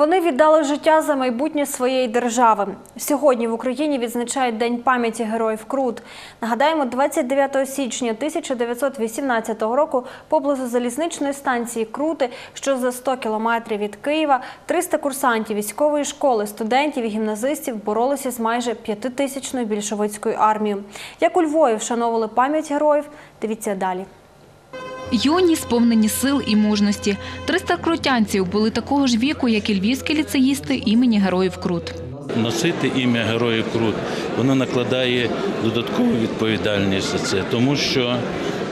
Вони віддали життя за майбутнє своєї держави. Сьогодні в Україні відзначають День пам'яті героїв Крут. Нагадаємо, 29 січня 1918 року поблизу залізничної станції Крути, що за 100 кілометрів від Києва, 300 курсантів військової школи, студентів і гімназистів боролися з майже п'ятитисячною більшовицькою армією. Як у Львові вшановували пам'ять героїв, дивіться далі. Юні, сповнені сил і мужності. 300 крутянців були такого ж віку, як і львівські ліцеїсти імені Героїв Крут. Носити ім'я Героїв Крут, воно накладає додаткову відповідальність за це, тому що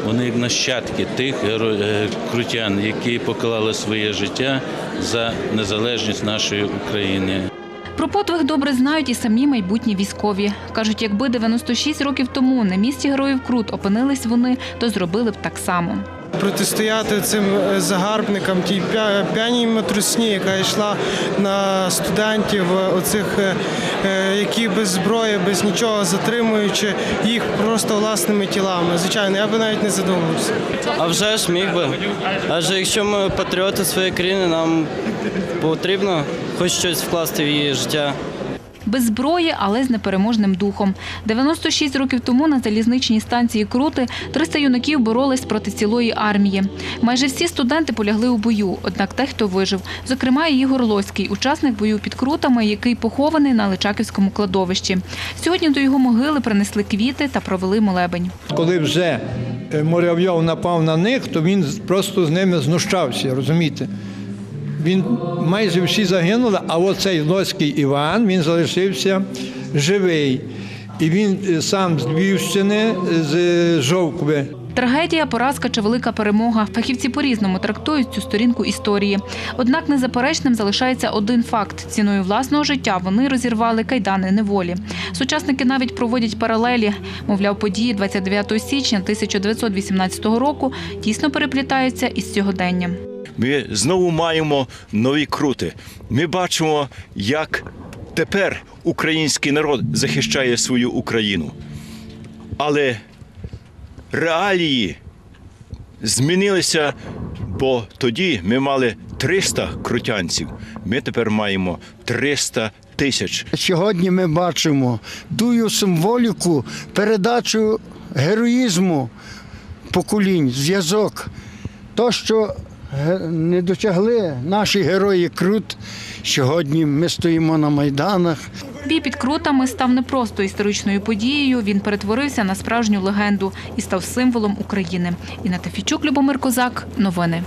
вони як нащадки тих е, крутян, які поклали своє життя за незалежність нашої України. Про подвиг добре знають і самі майбутні військові. Кажуть, якби 96 років тому на місці Героїв Крут опинились вони, то зробили б так само. Протистояти цим е, загарбникам, тій п'яній матрусні, яка йшла на студентів, е, оцих, е, які без зброї, без нічого затримуючи їх просто власними тілами. Звичайно, я би навіть не задумався. А вже ж міг би. Адже якщо ми патріоти своєї країни, нам потрібно хоч щось вкласти в її життя. Без зброї, але з непереможним духом. 96 років тому на залізничній станції Крути 300 юнаків боролись проти цілої армії. Майже всі студенти полягли у бою, однак те, хто вижив. Зокрема, і Ігор Лоський, учасник бою під Крутами, який похований на Личаківському кладовищі. Сьогодні до його могили принесли квіти та провели молебень. Коли вже е, Муравйов напав на них, то він просто з ними знущався, розумієте? Він майже всі загинули, а оцей Лоцький Іван він залишився живий. І він е, сам з Львівщини, з е, Жовкви. Трагедія, поразка чи велика перемога. Фахівці по-різному трактують цю сторінку історії. Однак незаперечним залишається один факт: ціною власного життя вони розірвали кайдани неволі. Сучасники навіть проводять паралелі. Мовляв, події 29 січня 1918 року тісно переплітаються із сьогоденням. Ми знову маємо нові крути. Ми бачимо, як тепер український народ захищає свою Україну. Але реалії змінилися, бо тоді ми мали 300 крутянців. Ми тепер маємо 300 тисяч. Сьогодні ми бачимо тую символіку, передачу героїзму поколінь, зв'язок. То, що не досягли наші герої Крут, сьогодні ми стоїмо на майданах. Бій під крутами став не просто історичною подією. Він перетворився на справжню легенду і став символом України. Інна Тафічук, Любомир Козак. Новини.